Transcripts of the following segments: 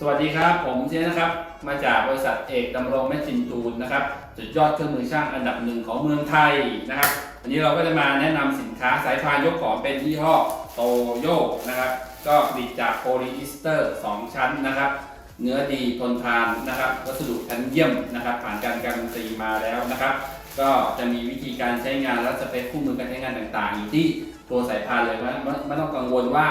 สวัสดีครับ ผมเจนะครับ มาจากบริษัทเอกดำรงแมชชินตูนนะครับสุดยอดเครื่องมือช่างอันดับหนึ่งของเมืองไทยนะครับวันนี้เราก็จะมาแนะนำสินค้าสายพานยกของเป็นยี่ห้อโตโยนะครับ ก็ผลิตจากโพลีอิสเตอร์ 2 ชั้นนะครับ เนื้อดีทนทานนะครับ วัสดุชั้นเยี่ยมนะครับ ผ่านการการันตีมาแล้วนะครับ ก็จะมีวิธีการใช้งานและสเปคคู่มือการใช้งานต่างๆ อยู่ที่ตัวสายพานเลยไม่ไม่ต้องกังวลว่า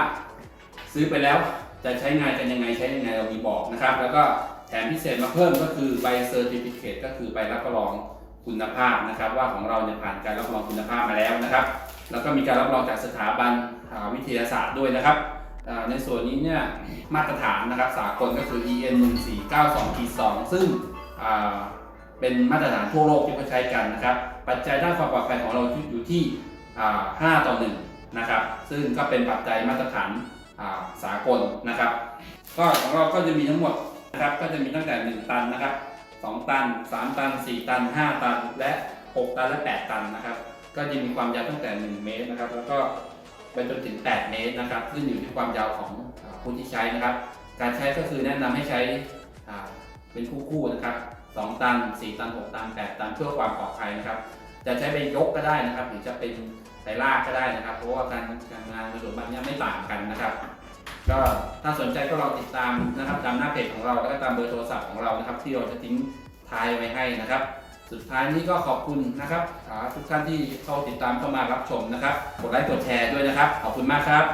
ซื้อไปแล้ว จะใช้งานกันยังไงใช้ยังไงเรามีบอกนะครับ แล้วก็แถมพิเศษมาเพิ่มก็คือใบเซอร์ติฟิเคก็คือใบรับรองคุณภาพนะครับ ว่าของเราเนี่ยผ่านการรับรองคุณภาพมาแล้วนะครับ แล้วก็มีการรับรองจากสถาบันวิทยาศาสตร์ด้วยนะครับในส่วนนี้เนี่ยมาตรฐานนะครับสากลก็คือ EN 1492 2ซึ่งเป็นมาตรฐานทั่วโลกที่เขาใช้กันนะครับ ปัจจัยด้านความปลอดภัยของเราอยู่ที่5ต่อ1นะครับ ซึ่งก็เป็นปัจจัยมาตรฐาน สากลนะครับ ก็ของเราก็จะมีทั้งหมดนะครับก็จะมีตั้งแต่ 1 ตันนะครับ 2 ตัน 3 ตัน 4 ตัน 5 ตัน และ 6 ตันและ 8 ตันนะครับ ก็จะมีความยาวตั้งแต่ 1 เมตรนะครับ แล้วก็ไปจนถึง 8 เมตรนะครับขึ้นอยู่ที่ความยาวของอ่าผู้ที่ใช้นะครับ การใช้ก็คือแนะนำให้ใช้เป็นคู่ๆนะครับ 2 ตัน 4 ตัน 6 ตัน 8 ตันเพื่อความปลอดภัยนะครับ จะใช้ไปยกก็ได้นะครับ หรือจะเป็น ไปลากก็ได้นะครับ เพราะว่าการการงานในส่วนบางเนี้ไม่ต่างกันนะครับ ก็ถ้าสนใจก็ลองติดตามนะครับตามหน้าเพจของเราแล้วก็ตามเบอร์โทรศัพท์ของเรานะครับ ที่เราจะทิ้งท้ายไว้ให้นะครับ สุดท้ายนี้ก็ขอบคุณนะครับทุกท่านที่เข้าติดตามเข้ามารับชมนะครับ กดไลค์กดแชร์ด้วยนะครับ ขอบคุณมากครับ